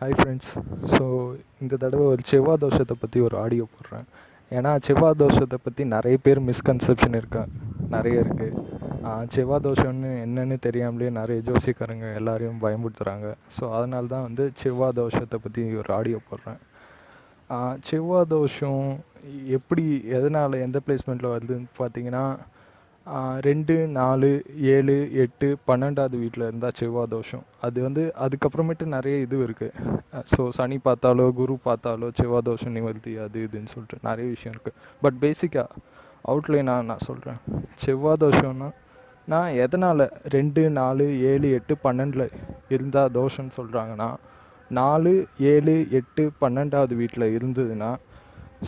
Hi friends so இந்த தடவை ஒரு செவ்வாய் தோஷத்தை பற்றி ஒரு ஆடியோ போடுறேன். ஏன்னா செவ்வாய் தோஷத்தை பற்றி நிறைய பேர் மிஸ்கன்செப்ஷன் இருக்கா. நிறைய இருக்குது செவ்வாய் தோஷம்னு என்னன்னு தெரியாமலே நிறைய ஜோசிக்காரங்க எல்லாரையும் பயன்படுத்துகிறாங்க ஸோ அதனால தான் வந்து செவ்வாய் தோஷத்தை பற்றி ஒரு ஆடியோ போடுறேன். செவ்வாய் தோஷம் எப்படி எதனால் எந்த பிளேஸ்மெண்ட்டில் வருதுன்னு பார்த்தீங்கன்னா ரெண்டு நாலு ஏழு எட்டு பன்னெண்டாவது வீட்டில் இருந்தால் செவ்வாய் தோஷம். அது வந்து அதுக்கப்புறமேட்டு நிறைய இது இருக்குது ஸோ சனி பார்த்தாலோ குரு பார்த்தாலோ செவ்வாய் தோஷம் நிவர்த்தி அது இதுன்னு சொல்லிட்டு நிறைய விஷயம் இருக்குது பட் பேசிக்காக அவுட்லைனாக நான் சொல்கிறேன் செவ்வாய் தோஷம்னா நான் எதனால் ரெண்டு நாலு ஏழு எட்டு பன்னெண்டில் இருந்தால் தோஷம்னு சொல்கிறாங்கன்னா நாலு ஏழு எட்டு பன்னெண்டாவது வீட்டில் இருந்ததுன்னா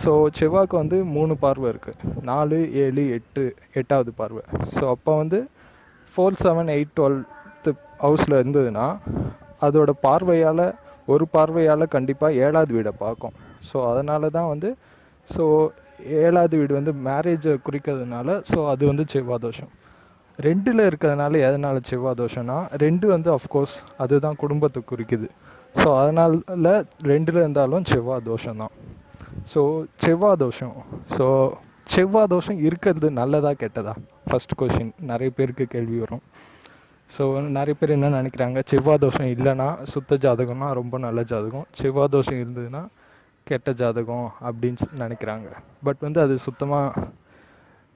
ஸோ செவ்வாய்க்கு வந்து மூணு பார்வை இருக்குது நாலு ஏழு எட்டு எட்டாவது பார்வை. ஸோ அப்போ வந்து ஃபோர் செவன் எயிட் டுவெல்த்து ஹவுஸில் இருந்ததுன்னா அதோட பார்வையால் ஒரு பார்வையால் கண்டிப்பாக ஏழாவது வீடை பார்க்கும். ஸோ அதனால தான் வந்து ஸோ ஏழாவது வீடு வந்து மேரேஜை குறிக்கிறதுனால ஸோ அது வந்து செவ்வாய் தோஷம் ரெண்டில் இருக்கிறதுனால எதனால் செவ்வாய் தோஷம்னா ரெண்டு வந்து அஃப்கோர்ஸ் அதுதான் குடும்பத்தை குறிக்குது. ஸோ அதனால ரெண்டில் இருந்தாலும் செவ்வாய் தோஷம் தான் ஸோ செவ்வாய் தோஷம். ஸோ செவ்வாய் தோஷம் இருக்கிறது நல்லதா கெட்டதா? ஃபர்ஸ்ட் கொஷின் நிறைய பேருக்கு கேள்வி வரும். ஸோ நிறைய பேர் என்ன நினைக்கிறாங்க? செவ்வாய் தோஷம் இல்லைன்னா சுத்த ஜாதகம்னா ரொம்ப நல்ல ஜாதகம். செவ்வாய் தோஷம் இருந்ததுன்னா கெட்ட ஜாதகம் அப்படின்னு நினைக்கிறாங்க. பட் வந்து அது சுத்தமாக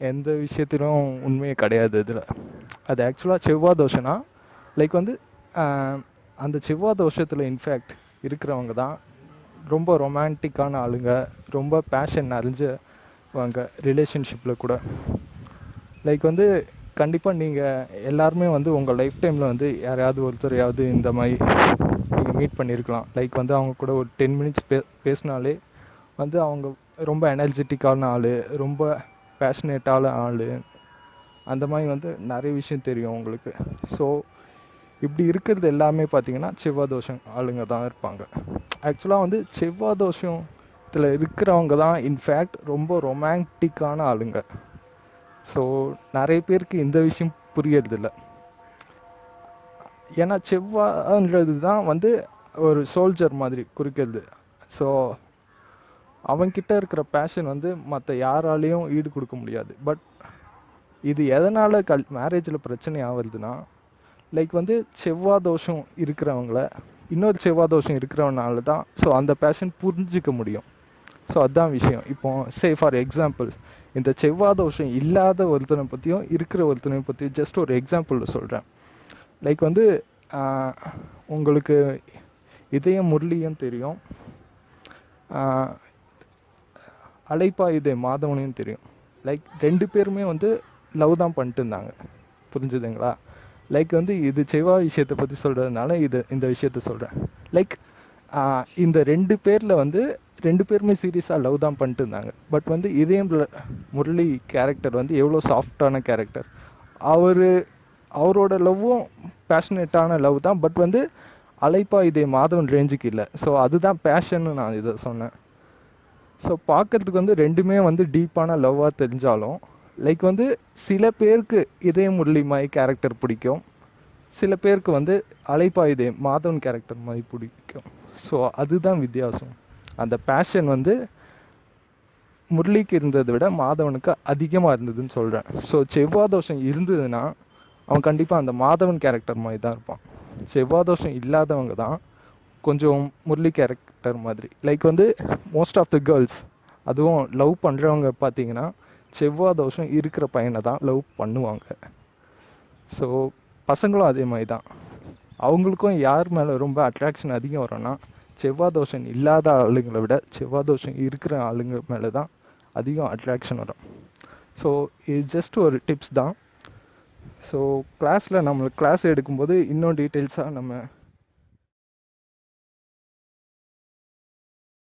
எந்த விஷயத்திலும் உண்மையே கிடையாது இதில். அது ஆக்சுவலாக செவ்வாய் தோஷம்னா லைக் வந்து அந்த செவ்வாய் தோஷத்தில் இன்ஃபேக்ட் இருக்கிறவங்க தான் ரொம்ப ரொமான்டிக்கான ஆளுங்க. ரொம்ப பேஷன் அறிஞ்சவங்க ரிலேஷன்ஷிப்பில் கூட. லைக் வந்து கண்டிப்பாக நீங்கள் எல்லாருமே வந்து உங்கள் லைஃப் டைமில் வந்து யாரையாவது ஒருத்தரையாவது இந்த மாதிரி நீங்கள் மீட் பண்ணியிருக்கலாம் லைக் வந்து அவங்க கூட ஒரு டென் மினிட்ஸ் பே பேசினாலே வந்து அவங்க ரொம்ப எனர்ஜெட்டிக்கான ஆள் ரொம்ப பேஷனேட்டான ஆள். அந்த மாதிரி வந்து நிறைய விஷயம் தெரியும் உங்களுக்கு. ஸோ இப்படி இருக்கிறது எல்லாமே பார்த்தீங்கன்னா செவ்வாய் தோஷம் ஆளுங்க தான் இருப்பாங்க. ஆக்சுவலாக வந்து செவ்வாய் தோஷத்தில் இருக்கிறவங்க தான் இன்ஃபேக்ட் ரொம்ப ரொமான்டிக்கான ஆளுங்க. ஸோ நிறைய பேருக்கு இந்த விஷயம் புரியறதில்ல. ஏன்னா செவ்வாய்ன்றது தான் வந்து ஒரு சோல்ஜர் மாதிரி குறிக்கிறது. ஸோ அவன்கிட்ட இருக்கிற பேஷன் வந்து மற்ற யாராலையும் ஈடு கொடுக்க முடியாது. பட் இது எதனால் கல் மேரேஜில் பிரச்சனை ஆகுதுன்னா லைக் வந்து செவ்வாய் தோஷம் இருக்கிறவங்கள இன்னொரு செவ்வாய் தோஷம் இருக்கிறவனால தான் ஸோ அந்த பேஷன் புரிஞ்சிக்க முடியும். ஸோ அதுதான் விஷயம். இப்போ சே ஃபார் எக்ஸாம்பிள் இந்த செவ்வாய் தோஷம் இல்லாத ஒருத்தனை பற்றியும் இருக்கிற ஒருத்தனை பற்றியும் ஜஸ்ட் ஒரு எக்ஸாம்பிள் சொல்கிறேன் லைக் வந்து உங்களுக்கு இதயம் முரளியும் தெரியும். அழைப்பா இதய மாதவனையும் தெரியும். லைக் ரெண்டு பேருமே வந்து லவ் தான் பண்ணிட்டு இருந்தாங்க. புரிஞ்சுதுங்களா? லைக் வந்து இது செவ்வாய் விஷயத்தை பற்றி சொல்கிறதுனால இது இந்த விஷயத்த சொல்கிறேன் லைக் இந்த ரெண்டு பேரில் வந்து ரெண்டு பேருமே சீரியஸாக லவ் தான் பண்ணிட்டு இருந்தாங்க. பட் வந்து இதே முரளி கேரக்டர் வந்து எவ்வளோ சாஃப்டான கேரக்டர் அவர் அவரோட லவ்வும் பேஷனேட்டான லவ் தான். பட் வந்து அலைப்பா இதே மாதவன் ரேஞ்சுக்கு இல்லை. ஸோ அதுதான் பேஷன்னு நான் இதை சொன்னேன். ஸோ பார்க்கறதுக்கு வந்து ரெண்டுமே வந்து டீப்பான லவ்வாக தெரிஞ்சாலும் லைக் வந்து சில பேருக்கு இதய முரளி மாதிரி கேரக்டர் பிடிக்கும். சில பேருக்கு வந்து அலைப்பாயுதே மாதவன் கேரக்டர் மாதிரி பிடிக்கும். ஸோ அதுதான் வித்தியாசம். அந்த பேஷன் வந்து முரளிக்கு இருந்ததை விட மாதவனுக்கு அதிகமாக இருந்ததுன்னு சொல்கிறேன் ஸோ செவ்வாய் தோஷம் இருந்ததுன்னா அவன் கண்டிப்பாக அந்த மாதவன் கேரக்டர் மாதிரி தான் இருப்பான். செவ்வாய் தோஷம் இல்லாதவங்க தான் கொஞ்சம் முரளி கேரக்டர் மாதிரி. லைக் வந்து மோஸ்ட் ஆஃப் த கேர்ள்ஸ் அதுவும் லவ் பண்ணுறவங்க பார்த்தீங்கன்னா செவ்வாய் தோஷம் இருக்கிற பையனை தான் லவ் பண்ணுவாங்க. ஸோ பசங்களும் அதே மாதிரி தான். அவங்களுக்கும் யார் மேலே ரொம்ப அட்ராக்ஷன் அதிகம் வரும்னா செவ்வாய் தோஷம் இல்லாத ஆளுங்களை விட செவ்வாய் தோஷம் இருக்கிற ஆளுங்க மேலே தான் அதிகம் அட்ராக்ஷன் வரும். ஸோ இது ஜஸ்ட் ஒரு டிப்ஸ் தான். ஸோ கிளாஸில் நம்மளுக்கு கிளாஸ் எடுக்கும்போது இன்னும் டீட்டெயில்ஸாக நம்ம